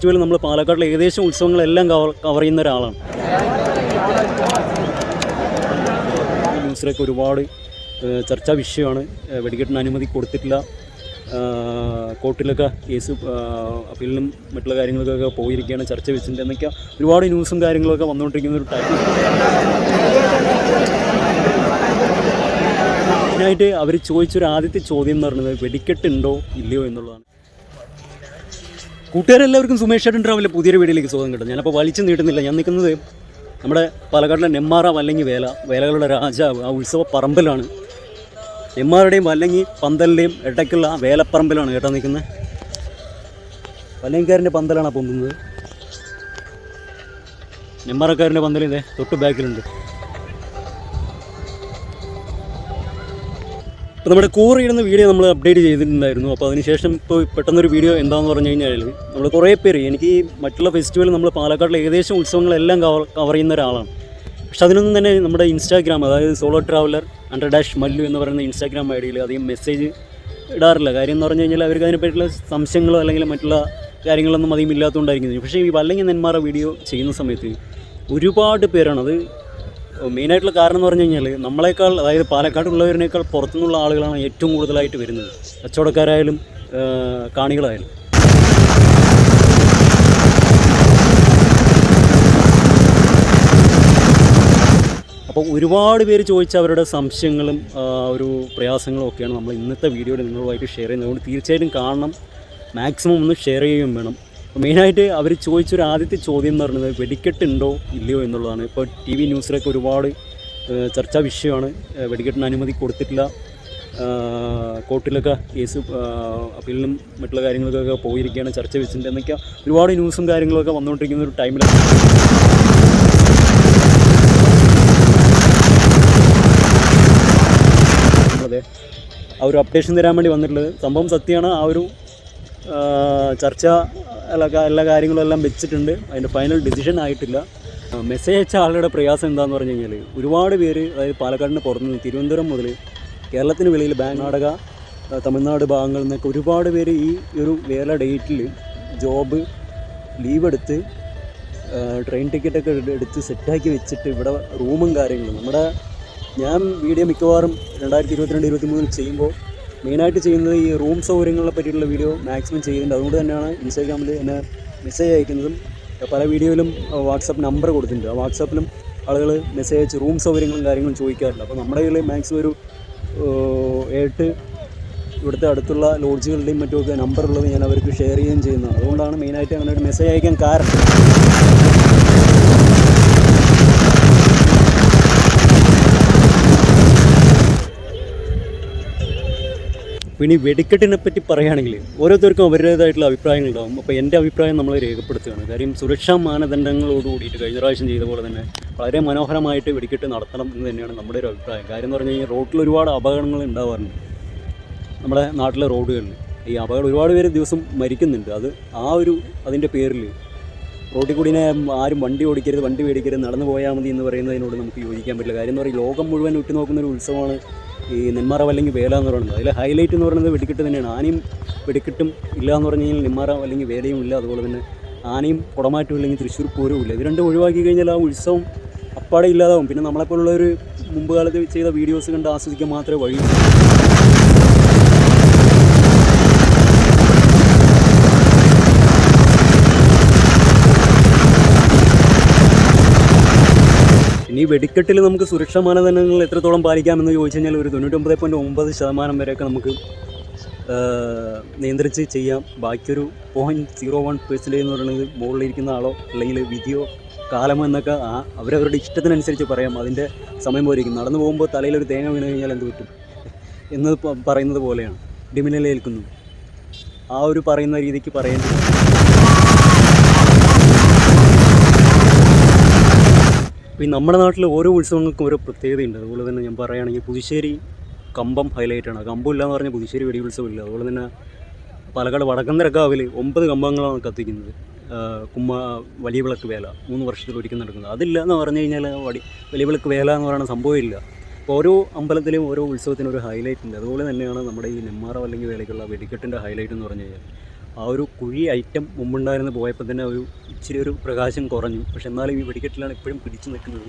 Festival നമ്മൾ പാലക്കാട്ടിലെ ഏകദേശം ഉത്സവങ്ങളെല്ലാം cover cover ചെയ്യുന്ന ഒരാളാണ്. ന്യൂസിലൊക്കെ ഒരുപാട് ചർച്ചാ വിഷയമാണ്. വെടിക്കെട്ടിന് അനുമതി കൊടുത്തിട്ടില്ല. കോർട്ടിലൊക്കെ കേസ് അപ്പീലിനും മറ്റുള്ള കാര്യങ്ങൾക്കൊക്കെ പോയിരിക്കുകയാണ് ചർച്ച വെച്ചിട്ടുണ്ട്. എന്നൊക്കെ ഒരുപാട് ന്യൂസും കാര്യങ്ങളൊക്കെ വന്നുകൊണ്ടിരിക്കുന്ന ഒരു ടൈം മെയിനായിട്ട് അവർ ചോദിച്ചൊരു ആദ്യത്തെ ചോദ്യം എന്ന് പറയുന്നത് വെടിക്കെട്ടുണ്ടോ ഇല്ലയോ എന്നുള്ളതാണ്. കൂട്ടുകാരെല്ലാവർക്കും സുമേഷ് ചേട്ടൻ ട്രാവലിലെ പുതിയൊരു വീഡിയോയിലേക്ക് സ്വാഗതം കിട്ടും. ഞാനപ്പോൾ വലിച്ചു നീട്ടുന്നില്ല. ഞാൻ നിൽക്കുന്നത് നമ്മുടെ പാലക്കാട്ടിലെ നെമ്മാറ വല്ലങ്ങി വേല വേലകളുടെ രാജാവ് ആ ഉത്സവ പറമ്പിലാണ്. നെമ്മാറുടെയും വല്ലങ്ങി പന്തലിന്റെയും ഇടയ്ക്കുള്ള ആ വേലപ്പറമ്പിലാണ് കേട്ടോ നിൽക്കുന്നത്. വല്ലങ്ങിക്കാരന്റെ പന്തലാണ് പൊന്തുന്നത്. നെമ്മാറക്കാരന്റെ പന്തലിന്റെ തൊട്ട് ബാക്കിലുണ്ട്. ഇപ്പോൾ നമ്മുടെ കൂറിയിടുന്ന വീഡിയോ നമ്മൾ അപ്ഡേറ്റ് ചെയ്തിട്ടുണ്ടായിരുന്നു. അപ്പോൾ അതിനുശേഷം ഇപ്പോൾ പെട്ടെന്നൊരു വീഡിയോ എന്താന്ന് പറഞ്ഞു കഴിഞ്ഞാൽ നമ്മൾ കുറേ പേര് എനിക്ക് മറ്റുള്ള ഫെസ്റ്റിവൽ നമ്മൾ പാലക്കാട്ടിലെ ഏകദേശം ഉത്സവങ്ങളെല്ലാം കവർ കവർ ചെയ്യുന്ന ഒരാളാണ്. പക്ഷെ അതിനൊന്നും തന്നെ നമ്മുടെ ഇൻസ്റ്റാഗ്രാം അതായത് solo traveller under dash Mallu എന്ന് പറയുന്ന ഇൻസ്റ്റാഗ്രാം ഐ ഡിയിൽ അധികം മെസ്സേജ് ഇടാറില്ല. കാര്യം എന്ന് പറഞ്ഞു കഴിഞ്ഞാൽ അവർക്ക് അതിനെപ്പറ്റിയുള്ള സംശയങ്ങളോ അല്ലെങ്കിൽ മറ്റുള്ള കാര്യങ്ങളൊന്നും അധികം ഇല്ലാത്തതുകൊണ്ടായിരിക്കും. പക്ഷേ ഈ വല്ലങ്ങി നെന്മാറ വീഡിയോ ചെയ്യുന്ന സമയത്ത് ഒരുപാട് പേരാണത് മെയിനായിട്ടുള്ള കാരണം എന്ന് പറഞ്ഞു കഴിഞ്ഞാൽ നമ്മളെക്കാൾ അതായത് പാലക്കാടുള്ളവരിനേക്കാൾ പുറത്തുനിന്നുള്ള ആളുകളാണ് ഏറ്റവും കൂടുതലായിട്ട് വരുന്നത്. കച്ചവടക്കാരായാലും കാണികളായാലും. അപ്പോൾ ഒരുപാട് പേര് ചോദിച്ച അവരുടെ സംശയങ്ങളും ഒരു പ്രയാസങ്ങളും ഒക്കെയാണ് നമ്മൾ ഇന്നത്തെ വീഡിയോയിൽ നിങ്ങളുമായിട്ട് ഷെയർ ചെയ്യുന്നത്. അതുകൊണ്ട് തീർച്ചയായിട്ടും കാണണം. മാക്സിമം ഒന്ന് ഷെയർ ചെയ്യുകയും വേണം. മെയിനായിട്ട് അവർ ചോദിച്ചൊരു ആദ്യത്തെ ചോദ്യം എന്ന് പറയുന്നത് വെടിക്കെട്ടുണ്ടോ ഇല്ലയോ എന്നുള്ളതാണ്. ഇപ്പോൾ ടി വി ന്യൂസിലൊക്കെ ഒരുപാട് ചർച്ചാ വിഷയമാണ്. വെടിക്കെട്ടിന് അനുമതി കൊടുത്തിട്ടില്ല. കോർട്ടിലൊക്കെ കേസ് അപ്പീലിനും മറ്റുള്ള കാര്യങ്ങൾക്കൊക്കെ പോയിരിക്കുകയാണ് ചർച്ച വെച്ചിട്ടുണ്ട് എന്നൊക്കെ ഒരുപാട് ന്യൂസും കാര്യങ്ങളൊക്കെ വന്നുകൊണ്ടിരിക്കുന്ന ഒരു ടൈമിലാണ്. അതെ. ആ ഒരു അപ്ഡേഷൻ തരാൻ വേണ്ടി വന്നിട്ടുള്ളത്. സംഭവം സത്യമാണ്. ആ ഒരു ചർച്ച എല്ലാ കാര്യങ്ങളും എല്ലാം വെച്ചിട്ടുണ്ട്. അതിന്റെ ഫൈനൽ ഡിസിഷൻ ആയിട്ടില്ല. മെസ്സേജ് അയച്ച ആളുടെ പ്രയാസം എന്താണെന്ന് പറഞ്ഞു കഴിഞ്ഞാൽ ഒരുപാട് പേര് അതായത് പാലക്കാടിന് പുറത്തുനിന്ന് തിരുവനന്തപുരം മുതൽ കേരളത്തിന് വെളിയിൽ ബാങ്ക് തമിഴ്നാട് ഭാഗങ്ങളിൽ നിന്നൊക്കെ ഒരുപാട് പേര് ഈ ഒരു വേല ഡേറ്റിൽ ജോബ് ലീവ് എടുത്ത് ട്രെയിൻ ടിക്കറ്റൊക്കെ എടുത്ത് സെറ്റാക്കി വെച്ചിട്ട് ഇവിടെ റൂമും കാര്യങ്ങളും. നമ്മുടെ ഞാൻ വീഡിയോ മിക്കവാറും രണ്ടായിരത്തി ഇരുപത്തിരണ്ട് ഇരുപത്തി മൂന്നിൽ ചെയ്യുമ്പോൾ മെയിനായിട്ട് ചെയ്യുന്നത് ഈ റൂം സൗകര്യങ്ങളെ പറ്റിയിട്ടുള്ള വീഡിയോ മാക്സിമം ചെയ്യുന്നുണ്ട്. അതുകൊണ്ട് തന്നെയാണ് ഇൻസ്റ്റാഗ്രാമിൽ എന്നെ മെസ്സേജ് അയക്കുന്നതും പല വീഡിയോയിലും വാട്സപ്പ് നമ്പർ കൊടുത്തിട്ടുണ്ട്. ആ വാട്സാപ്പിലും ആളുകൾ മെസ്സേജ് അയച്ച് റൂം സൗകര്യങ്ങളും കാര്യങ്ങളും ചോദിക്കാറില്ല അപ്പോൾ നമ്മുടെ കയ്യിൽ മാക്സിമം ഒരു എട്ട് ഇവിടുത്തെ അടുത്തുള്ള ലോഡ്ജുകളുടെയും മറ്റുമൊക്കെ നമ്പർ ഉള്ളത് ഞാൻ അവർക്ക് ഷെയർ ചെയ്യുകയും ചെയ്യുന്നതാണ്. അതുകൊണ്ടാണ് മെയിനായിട്ട് അങ്ങനെ ഒരു മെസ്സേജ് അയക്കാൻ കാരണം. പിന്നെ ഇനി വെടിക്കെട്ടിനെ പറ്റി പറയുകയാണെങ്കിൽ ഓരോരുത്തർക്കും അവരുടേതായിട്ടുള്ള അഭിപ്രായങ്ങളുണ്ടാവും. അപ്പോൾ എന്റെ അഭിപ്രായം നമ്മൾ രേഖപ്പെടുത്തുകയാണ്. കാര്യം സുരക്ഷാ മാനദണ്ഡങ്ങളോട് കൂടിയിട്ട് കഴിഞ്ഞ പ്രാവശ്യം ചെയ്ത പോലെ തന്നെ വളരെ മനോഹരമായിട്ട് വെടിക്കെട്ട് നടത്തണം എന്ന് തന്നെയാണ് നമ്മുടെ ഒരു അഭിപ്രായം. കാര്യം എന്ന് പറഞ്ഞു കഴിഞ്ഞാൽ റോട്ടിൽ ഒരുപാട് അപകടങ്ങൾ ഉണ്ടാവാറുണ്ട് നമ്മുടെ നാട്ടിലെ റോഡുകളിൽ. ഈ അപകടം ഒരുപാട് പേര് ദിവസം മരിക്കുന്നുണ്ട്. അത് ആ ഒരു അതിന്റെ പേരിൽ റോഡിൽ കൂടി ആരും വണ്ടി ഓടിക്കരുത് വണ്ടി മേടിക്കരുത് നടന്നു പോയാൽ മതി എന്ന് പറയുന്നതിനോട് നമുക്ക് യോജിക്കാൻ പറ്റില്ല. കാര്യം എന്ന് പറയുന്നത് ലോകം മുഴുവൻ ഉറ്റുനോക്കുന്ന ഒരു ഉത്സവമാണ് ഈ നെന്മാറ അല്ലെങ്കിൽ വേല എന്ന് പറയുന്നത്. അതിൽ ഹൈലൈറ്റ് എന്ന് പറയുന്നത് വെടിക്കെട്ട് തന്നെയാണ്. ആനയും വെടിക്കെട്ടും ഇല്ല എന്ന് പറഞ്ഞു കഴിഞ്ഞാൽ നെന്മാറ അല്ലെങ്കിൽ വേലയും ഇല്ല. അതുപോലെ തന്നെ ആനയും കുടമാറ്റവും ഇല്ലെങ്കിൽ തൃശ്ശൂർ പൂരവും ഇല്ല. ഇത് രണ്ടും ഒഴിവാക്കി കഴിഞ്ഞാൽ ആ ഉത്സവം അപ്പാടെ ഇല്ലാതാവും. പിന്നെ നമ്മളെപ്പോലുള്ളവർ മുമ്പ് കാലത്ത് ചെയ്ത വീഡിയോസ് കണ്ട് ആസ്വദിക്കാൻ മാത്രമേ വഴിയുള്ളൂ. ഇനി വെടിക്കെട്ടിൽ നമുക്ക് സുരക്ഷാ മാനദണ്ഡങ്ങൾ എത്രത്തോളം പാലിക്കാമെന്ന് ചോദിച്ചു കഴിഞ്ഞാൽ ഒരു തൊണ്ണൂറ്റൊമ്പത് പോയിന്റ് ഒമ്പത് ശതമാനം വരെയൊക്കെ നമുക്ക് നിയന്ത്രിച്ച് ചെയ്യാം. ബാക്കിയൊരു പോയിന്റ് സീറോ വൺ പെർസെന്റേജ് എന്ന് പറയുന്നത് മുകളിലിരിക്കുന്ന ആളോ അല്ലെങ്കിൽ വിധിയോ കാലമോ എന്നൊക്കെ ആ അവരവരുടെ ഇഷ്ടത്തിനനുസരിച്ച് പറയാം. അതിന്റെ സമയം പോലെ ഇരിക്കും. നടന്നു പോകുമ്പോൾ തലയിൽ ഒരു തേങ്ങ വീണ് കഴിഞ്ഞാൽ എന്ത് പറ്റും? എന്ന് പറയുന്നത് പോലെയാണ്. ഡിമിനലേൽക്കുന്നു. ആ ഒരു പറയുന്ന രീതിക്ക് പറയേണ്ടി നമ്മുടെ നാട്ടിൽ ഓരോ ഉത്സവങ്ങൾക്കും ഓരോ പ്രത്യേകതയുണ്ട്. അതുപോലെ തന്നെ ഞാൻ പറയുകയാണെങ്കിൽ പുതുശ്ശേരി കമ്പം ഹൈലൈറ്റാണ് കമ്പം ഇല്ല എന്ന് പറഞ്ഞാൽ പുതുശ്ശേരി ഇല്ല അതുപോലെ തന്നെ പാലക്കാട് വടക്കന്തരക്കാവിൽ ഒമ്പത് കമ്പങ്ങളാണ് കത്തിക്കുന്നത്. കുമ്മ വലിയ വിളക്ക് വേല. മൂന്ന് വർഷത്തിൽ ഒരിക്കൽ നടക്കുന്നത്. അതില്ല എന്ന് പറഞ്ഞു കഴിഞ്ഞാൽ വടി വലിയ വിളക്ക് വേല എന്ന് പറയുന്ന സംഭവമില്ല. അപ്പോൾ ഓരോ അമ്പലത്തിലും ഓരോ ഉത്സവത്തിനും ഒരു ഹൈലൈറ്റ് ഉണ്ട്. അതുപോലെ തന്നെയാണ് നമ്മുടെ ഈ നെമ്മാറ അല്ലെങ്കിൽ വേലയ്ക്കുള്ള വെടിക്കെട്ടിന്റെ ഹൈലൈറ്റ് എന്ന് പറഞ്ഞു കഴിഞ്ഞാൽ ആ ഒരു കുഴി ഐറ്റം മുമ്പുണ്ടായിരുന്നു പോയപ്പോൾ തന്നെ ഒരു ഇച്ചിരി ഒരു പ്രകാശം കുറഞ്ഞു. പക്ഷെ എന്നാലും ഈ വെടിക്കെട്ടിലാണ് ഇപ്പോഴും പിടിച്ചു നിൽക്കുന്നത്.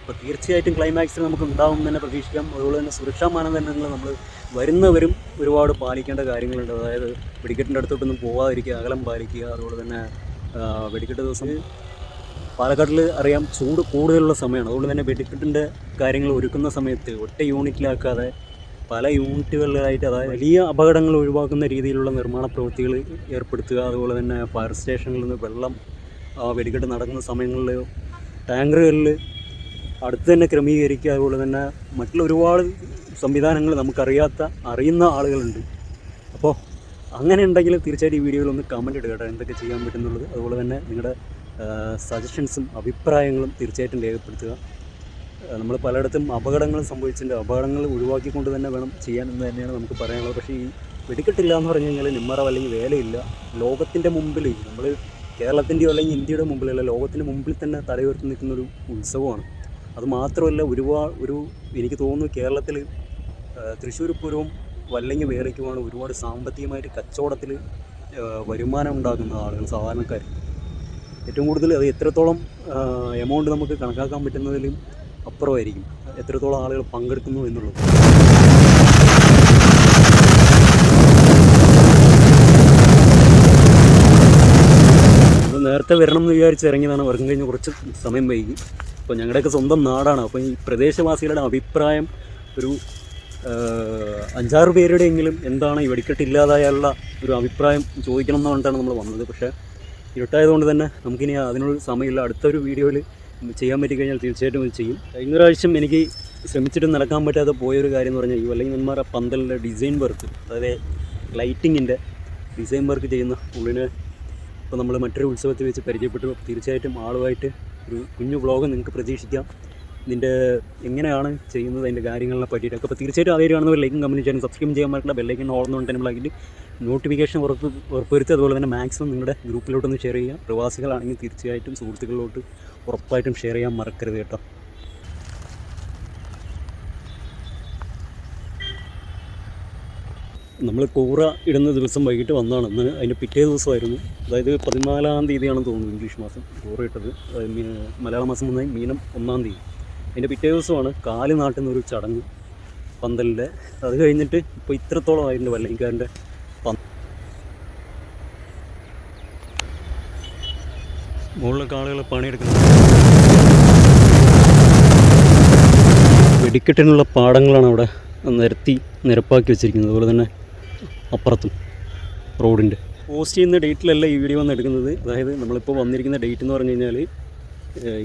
അപ്പോൾ തീർച്ചയായിട്ടും ക്ലൈമാക്സിൽ നമുക്ക് ഉണ്ടാവും തന്നെ പ്രതീക്ഷിക്കാം. അതുപോലെ തന്നെ സുരക്ഷാ മാനദണ്ഡങ്ങൾ നമ്മൾ വരുന്നവരും ഒരുപാട് പാലിക്കേണ്ട കാര്യങ്ങളുണ്ട്. അതായത് വെടിക്കെട്ടിന്റെ അടുത്തോട്ടൊന്നും പോകാതിരിക്കുക അകലം പാലിക്കുക. അതുപോലെ തന്നെ വെടിക്കെട്ട് ദിവസം പാലക്കാട്ടിൽ അറിയാം ചൂട് കൂടുതലുള്ള സമയമാണ്. അതുകൊണ്ട് തന്നെ വെടിക്കെട്ടിന്റെ കാര്യങ്ങൾ ഒരുക്കുന്ന സമയത്ത് ഒറ്റ യൂണിറ്റിലാക്കാതെ പല യൂണിറ്റുകളിലായിട്ട് അതായത് വലിയ അപകടങ്ങൾ ഒഴിവാക്കുന്ന രീതിയിലുള്ള നിർമ്മാണ പ്രവൃത്തികൾ ഏർപ്പെടുത്തുക അതുപോലെ തന്നെ ഫയർ സ്റ്റേഷനിൽ നിന്ന് വെള്ളം വെടിക്കെട്ട് നടക്കുന്ന സമയങ്ങളിൽ ടാങ്കറുകളിൽ അടുത്ത് തന്നെ ക്രമീകരിക്കുക അതുപോലെ തന്നെ മറ്റുള്ള ഒരുപാട് സംവിധാനങ്ങൾ നമുക്കറിയാത്ത അറിയുന്ന ആളുകളുണ്ട്. അപ്പോൾ അങ്ങനെ ഉണ്ടെങ്കിൽ തീർച്ചയായിട്ടും ഈ വീഡിയോയിൽ ഒന്ന് കമന്റ് ഇടുക കേട്ടോ എന്തൊക്കെ ചെയ്യാൻ പറ്റുന്നുള്ളത്. അതുപോലെ തന്നെ നിങ്ങളുടെ സജഷൻസും അഭിപ്രായങ്ങളും തീർച്ചയായിട്ടും രേഖപ്പെടുത്തുക. നമ്മൾ പലയിടത്തും അപകടങ്ങൾ സംഭവിച്ചിട്ടുണ്ട്. അപകടങ്ങൾ ഒഴിവാക്കിക്കൊണ്ട് തന്നെ വേണം ചെയ്യാൻ എന്ന് തന്നെയാണ് നമുക്ക് പറയാനുള്ളത്. പക്ഷേ ഈ വെടിക്കെട്ടില്ല എന്ന് പറഞ്ഞു കഴിഞ്ഞാൽ നിമ്മറവ് അല്ലെങ്കിൽ വേലയില്ല. ലോകത്തിന്റെ മുമ്പിൽ നമ്മൾ കേരളത്തിന്റെയോ അല്ലെങ്കിൽ ഇന്ത്യയുടെ മുമ്പിലല്ല ലോകത്തിന്റെ മുമ്പിൽ തന്നെ തലയുയർത്തി നിൽക്കുന്ന ഒരു ഉത്സവമാണ്. അത് മാത്രമല്ല ഒരുപാട് ഒരു എനിക്ക് തോന്നുന്നു കേരളത്തിൽ തൃശ്ശൂർ പൂരവും വല്ലെങ്കിൽ വേലയ്ക്കുമാണ് ഒരുപാട് സാമ്പത്തികമായിട്ട് കച്ചവടത്തിൽ വരുമാനം ഉണ്ടാക്കുന്ന ആളുകൾ സാധാരണക്കാർ. ഏറ്റവും കൂടുതൽ അത് എത്രത്തോളം എമൗണ്ട് നമുക്ക് കണക്കാക്കാൻ പറ്റുന്നതിലും അപ്പുറമായിരിക്കും. എത്രത്തോളം ആളുകൾ പങ്കെടുക്കുന്നു എന്നുള്ളത്. നേരത്തെ വരണം എന്ന് വിചാരിച്ച് ഇറങ്ങിയതാണ്. വർക്കും കഴിഞ്ഞ് കുറച്ച് സമയം വൈകി. അപ്പോൾ ഞങ്ങളുടെയൊക്കെ സ്വന്തം നാടാണ്. അപ്പോൾ ഈ പ്രദേശവാസികളുടെ അഭിപ്രായം ഒരു അഞ്ചാറ് പേരുടെയെങ്കിലും എന്താണ് ഈ വെടിക്കെട്ട് ഇല്ലാതായുള്ള ഒരു അഭിപ്രായം ചോദിക്കണം എന്ന് പറഞ്ഞിട്ടാണ് നമ്മൾ വന്നത്. പക്ഷേ ഇരുട്ടായതുകൊണ്ട് തന്നെ നമുക്കിനി അതിനൊരു സമയമില്ല. അടുത്തൊരു വീഡിയോയിൽ ചെയ്യാൻ പറ്റി കഴിഞ്ഞാൽ തീർച്ചയായിട്ടും ഇത് ചെയ്യും. കഴിഞ്ഞ പ്രാവശ്യം എനിക്ക് ശ്രമിച്ചിട്ട് നടക്കാൻ പറ്റാതെ പോയൊരു കാര്യം എന്ന് പറഞ്ഞാൽ ഈ വല്ലങ്ങന്മാരുടെ പന്തലിന്റെ ഡിസൈൻ വർക്ക് അതായത് ലൈറ്റിങ്ങിന്റെ ഡിസൈൻ വർക്ക് ചെയ്യുന്ന ഉള്ളിന് ഇപ്പോൾ നമ്മൾ മറ്റൊരു ഉത്സവത്തിൽ വെച്ച് പരിചയപ്പെട്ടു. തീർച്ചയായിട്ടും ആളുമായിട്ട് ഒരു കുഞ്ഞു വ്ളോഗ് നിങ്ങൾക്ക് പ്രതീക്ഷിക്കാം. ഇതിന്റെ എങ്ങനെയാണ് ചെയ്യുന്നത് അതിന്റെ കാര്യങ്ങളെ പറ്റിയിട്ടൊക്കെ അപ്പോൾ തീർച്ചയായിട്ടും അതേ കാണുന്നവർ ലൈക്കും കമന്റ് ചെയ്യാനും സബ്സ്ക്രൈബ് ചെയ്യാൻ പറ്റില്ല ബെല്ലൈക്കൻ ഓർന്നുകൊണ്ടെങ്കിൽ നോട്ടിഫിക്കേഷൻ ഉറപ്പ് ഉറപ്പുവരുത്തി. അതുപോലെ തന്നെ മാക്സിമം നിങ്ങളുടെ ഗ്രൂപ്പിലോട്ടൊന്ന് ഷെയർ ചെയ്യുക. പ്രവാസികളാണെങ്കിൽ തീർച്ചയായിട്ടും സുഹൃത്തുക്കളിലോട്ട് ഉറപ്പായിട്ടും ഷെയർ ചെയ്യാൻ മറക്കരുത് കേട്ടോ. നമ്മൾ കൂറ ഇടുന്ന ദിവസം വൈകിട്ട് വന്നതാണ്. അന്ന് അതിന്റെ പിറ്റേ ദിവസമായിരുന്നു. അതായത് പതിനാലാം തീയതിയാണെന്ന് തോന്നുന്നു ഇംഗ്ലീഷ് മാസം. കൂറ ഇട്ടത്. മലയാള മാസം വന്നാൽ മീനം ഒന്നാം തീയതി. അതിന്റെ പിറ്റേ ദിവസമാണ് കാൽ നാട്ടുന്ന ഒരു ചടങ്ങ് പന്തലിന്റെ. അത് കഴിഞ്ഞിട്ട് ഇപ്പോൾ ഇത്രത്തോളം ആയിട്ടുണ്ട് വല്ലങ്ങിക്കാരന്റെ മുകളിലൊക്കെ ആളുകൾ പണിയെടുക്കുന്നു വെടിക്കെട്ടിനുള്ള പാടങ്ങളാണ് അവിടെ നിരത്തി നിരപ്പാക്കി വെച്ചിരിക്കുന്നത്. അതുപോലെ തന്നെ അപ്പുറത്തും റോഡിന്റെ. പോസ്റ്റ് ചെയ്യുന്ന ഡേറ്റിലല്ല ഈ വീഡിയോ വന്ന് എടുക്കുന്നത്. അതായത് നമ്മളിപ്പോൾ വന്നിരിക്കുന്ന ഡേറ്റ് എന്ന് പറഞ്ഞു കഴിഞ്ഞാൽ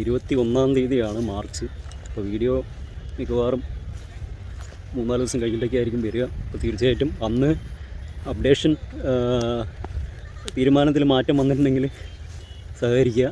ഇരുപത്തി ഒന്നാം തീയതിയാണ് മാർച്ച്. അപ്പോൾ വീഡിയോ മിക്കവാറും മൂന്നാൽ ദിവസം കഴിഞ്ഞിട്ടൊക്കെ ആയിരിക്കും വരിക. അപ്പോൾ തീർച്ചയായിട്ടും അന്ന് അപ്ഡേഷൻ തീരുമാനത്തിൽ മാറ്റം വന്നിട്ടുണ്ടെങ്കിൽ സഹകരിക്കുക.